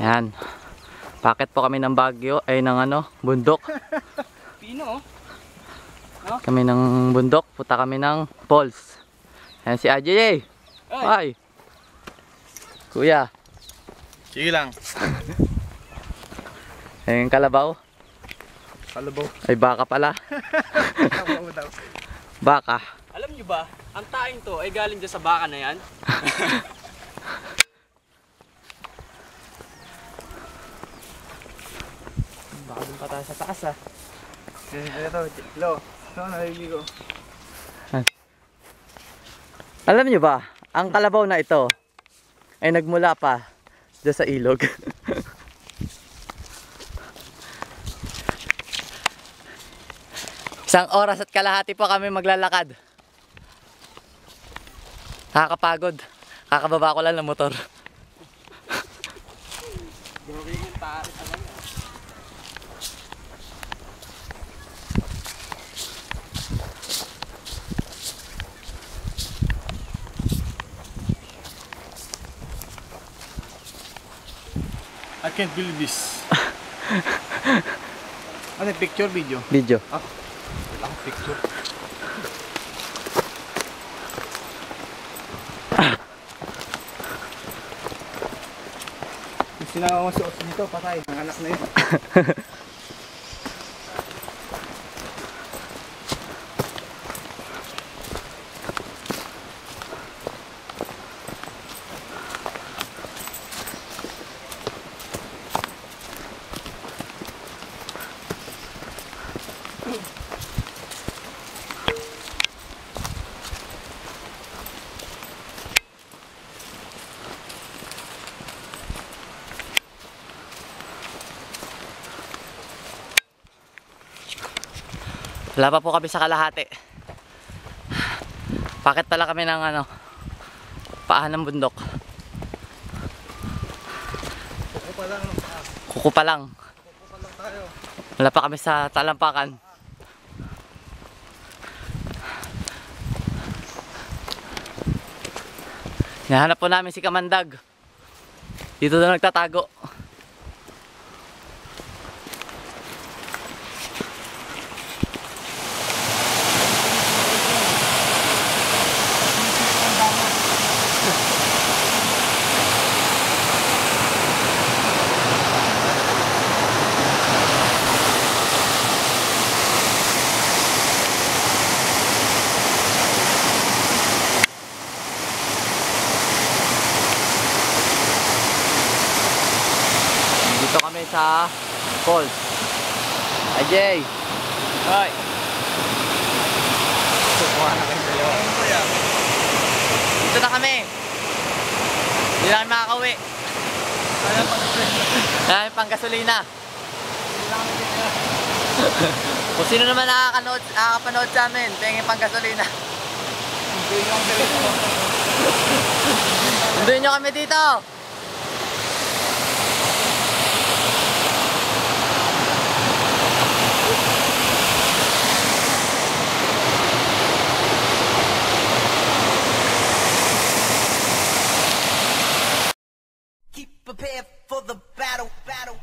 Yan. Bakit po kami ng Bagyo, ay ng ano, bundok. Pino, oh. Kami ng bundok, puta kami ng falls. Yan si AJ. Ay. Ay. Kuya, Sige lang. yung kalabaw. Kalabaw. Ay baka pala. Kalabaw daw. Baka. Alam nyo ba, ang taing to ay galing dyan sa baka na yan. Pa tayo sa taas ah. Ito, lo. Ito, naliligo. Alam niyo ba, ang kalabaw na ito ay nagmula pa dyan sa ilog. Isang oras at kalahati po kami maglalakad. Nakakapagod. Kakababa ko lang ng motor. Can't believe this. ano, picture, video? Video. Wala akong picture. Yung sinama mo si Os nito, patay. Ang anak na yun. Wala po kami sa kalahati. Bakit pala kami ng ano, paahan ng bundok. Kuko pa lang. Ako pa lang tayo. Wala pa kami sa talampakan. Nahanap po namin si Kamandag. Dito na nagtatago. Dito kami sa falls. Ajay. Hoy. Kukuha na kayo dalawa. Dito na kami. Hindi na kami makakauwi. Kami pang gasolina. Kung sino naman nakakanood, nakakapanood sa amin, tingin pang gasolina. Hindi yung telepono. Sunduin Prepare for the battle, battle.